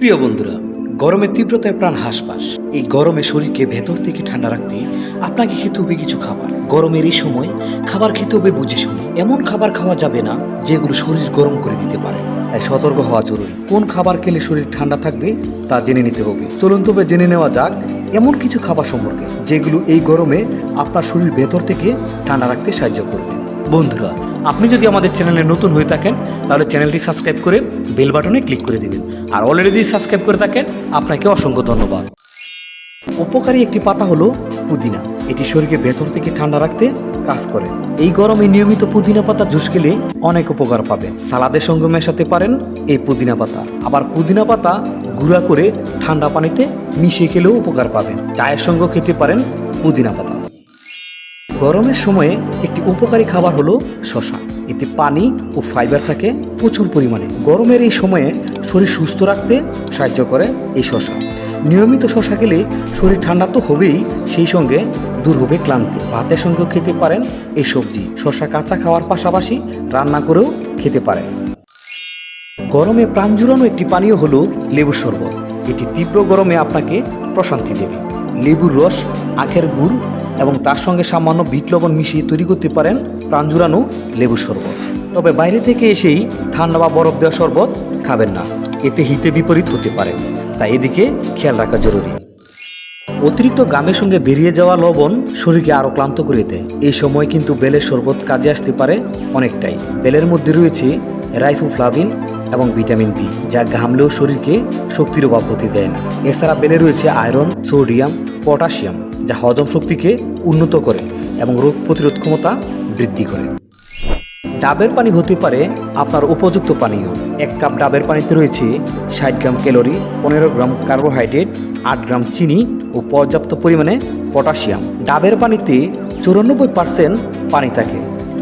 প্রিয় বন্ধুরা গরমের তীব্রতায় প্রাণ হাসপাস। এই গরমে শরীরকে ভেতর থেকে ঠান্ডা রাখতে আপনাকে খেতে হবে কিছু খাবার। গরমের এই সময় খাবার খেতে হবে বুঝে শুনে। এমন খাবার খাওয়া যাবে না যেগুলো শরীর গরম করে দিতে পারে। তাই সতর্ক হওয়া জরুরি। কোন খাবার খেলে শরীর ঠান্ডা থাকবে তা জেনে নিতে হবে। চলুন তবে জেনে নেওয়া যাক এমন কিছু খাবার সম্পর্কে, যেগুলো এই গরমে আপনার শরীর ভেতর থেকে ঠান্ডা রাখতে সাহায্য করবে। বন্ধুরা, আপনি যদি আমাদের চ্যানেলে নতুন হয়ে থাকেন, তাহলে চ্যানেলটি সাবস্ক্রাইব করে বেল বাটনে ক্লিক করে দিবেন। আর অলরেডি সাবস্ক্রাইব করে থাকেন, আপনাকে অসংখ্য ধন্যবাদ। উপকারী একটি পাতা হলো পুদিনা। এটি শরীরকে ভেতর থেকে ঠান্ডা রাখতে কাজ করে। এই গরমে নিয়মিত পুদিনা পাতা জুস খেলে অনেক উপকার পাবেন। সালাদের সঙ্গে মেশাতে পারেন এই পুদিনা পাতা। আবার পুদিনা পাতা গুঁড়া করে ঠান্ডা পানিতে মিশিয়ে খেলেও উপকার পাবেন। চায়ের সঙ্গে খেতে পারেন পুদিনা পাতা। গরমের সময়ে একটি উপকারী খাবার হলো শশা। এতে পানি ও ফাইবার থাকে প্রচুর পরিমাণে। গরমের এই সময়ে শরীর সুস্থ রাখতে সাহায্য করে এই শশা। নিয়মিত শশা খেলে শরীর ঠান্ডা তো হবেই, সেই সঙ্গে দূর হবে ক্লান্তি। ভাতের সঙ্গেও খেতে পারেন এই সবজি। শশা কাঁচা খাওয়ার পাশাপাশি রান্না করেও খেতে পারেন। গরমে প্রাণ জুড়ানো একটি পানীয় হলো লেবুর শরবত। এটি তীব্র গরমে আপনাকে প্রশান্তি দেবে। লেবুর রস, আখের গুড় এবং তার সঙ্গে সামান্য বিট লবণ মিশিয়ে তৈরি করতে পারেন প্রাণ জুড়ানো লেবুর শরবত। তবে বাইরে থেকে এসেই ঠান্ডা বা বরফ দেওয়া শরবত খাবেন না। এতে হিতে বিপরীত হতে পারে। তাই এদিকে খেয়াল রাখা জরুরি। অতিরিক্ত গামের সঙ্গে বেরিয়ে যাওয়া লবণ শরীরকে আরও ক্লান্ত করে দেয়। এই সময় কিন্তু বেলের শরবত কাজে আসতে পারে অনেকটাই। বেলের মধ্যে রয়েছে রাইফোফ্লাভিন এবং ভিটামিন বি, যা ঘামলেও শরীরকে শক্তির অভাব হতে দেয় না। এছাড়া বেলে রয়েছে আয়রন, সোডিয়াম, পটাশিয়াম। যা হজম শক্তিকে উন্নত করে এবং রোগ প্রতিরোধ ক্ষমতা বৃদ্ধি করে। ডাবের পানি হতে পারে আপনার উপযুক্ত পানীয়। এক কাপ ডাবের পানিতে রয়েছে ষাট গ্রাম ক্যালোরি, পনেরো গ্রাম কার্বোহাইড্রেট, আট গ্রাম চিনি ও পর্যাপ্ত পরিমাণে পটাশিয়াম। ডাবের পানিতে চুরানব্বই পার্সেন্ট পানি থাকে।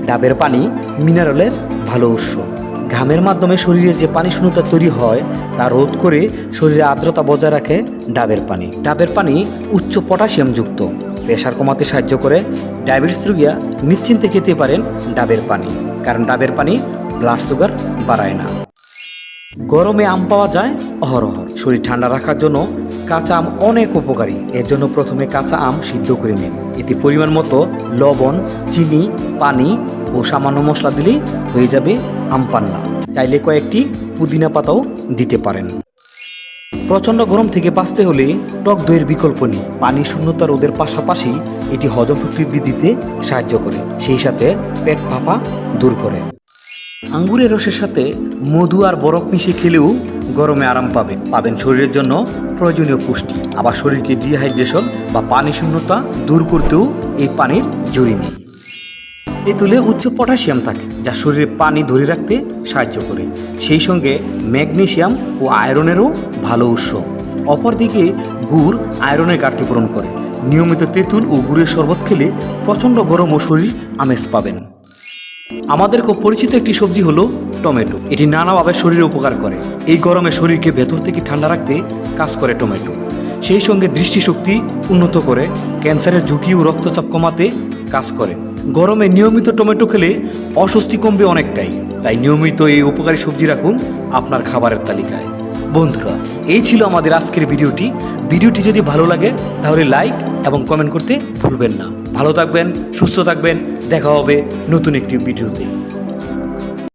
ডাবের পানি মিনারেলের ভালো উৎস। ঘামের মাধ্যমে শরীরে যে পানি শূন্যতা তৈরি হয়, তা রোধ করে শরীরে আর্দ্রতা বজায় রাখে ডাবের পানি। ডাবের পানি উচ্চ পটাশিয়াম যুক্ত। প্রেশার কমাতে সাহায্য করে। ডায়াবেটিস রোগীরা নিশ্চিন্তে খেতে পারেন ডাবের পানি, কারণ ডাবের পানি ব্লাড সুগার বাড়ায় না। গরমে আম পাওয়া যায় অহরহর শরীর ঠান্ডা রাখার জন্য কাঁচা আম অনেক উপকারী। এর জন্য প্রথমে কাঁচা আম সিদ্ধ করে নিন। এতে পরিমাণ মতো লবণ, চিনি, পানি ও সামান্য মশলা দিলেই হয়ে যাবে আম পান্না। চাইলে কয়েকটি পুদিনা পাতাও দিতে পারেন। প্রচণ্ড গরম থেকে বাঁচতে হলে টক দইয়ের বিকল্প নেই। পানি শূন্যতা রোদের পাশাপাশি এটি হজম শক্তি বৃদ্ধিতে সাহায্য করে, সেই সাথে পেট ফাঁপা দূর করে। আঙ্গুরের রসের সাথে মধু আর বরফ মিশিয়ে খেলেও গরমে আরাম পাবেন। পাবেন শরীরের জন্য প্রয়োজনীয় পুষ্টি। আবার শরীরকে ডিহাইড্রেশন বা পানি শূন্যতা দূর করতেও এই পানির জুড়ি নেই। তেঁতুলে উচ্চ পটাশিয়াম থাকে, যা শরীরে পানি ধরে রাখতে সাহায্য করে। সেই সঙ্গে ম্যাগনেশিয়াম ও আয়রনেরও ভালো উৎস। অপরদিকে গুড় আয়রনের ঘাটতি পূরণ করে। নিয়মিত তেঁতুল ও গুড়ের শরবত খেলে প্রচণ্ড গরম ও শরীর আমেজ পাবেন। আমাদের খুব পরিচিত একটি সবজি হলো টমেটো। এটি নানাভাবে শরীরে উপকার করে। এই গরমে শরীরকে ভেতর থেকে ঠান্ডা রাখতে কাজ করে টমেটো। সেই সঙ্গে দৃষ্টিশক্তি উন্নত করে। ক্যান্সারের ঝুঁকি ও রক্তচাপ কমাতে কাজ করে। গরমে নিয়মিত টমেটো খেলে অস্বস্তি কমবে অনেকটাই। তাই নিয়মিত এই উপকারী সবজি রাখুন আপনার খাবারের তালিকায়। বন্ধুরা, এই ছিল আমাদের আজকের ভিডিওটি। ভিডিওটি যদি ভালো লাগে, তাহলে লাইক এবং কমেন্ট করতে ভুলবেন না। ভালো থাকবেন, সুস্থ থাকবেন। দেখা হবে নতুন একটি ভিডিওতে।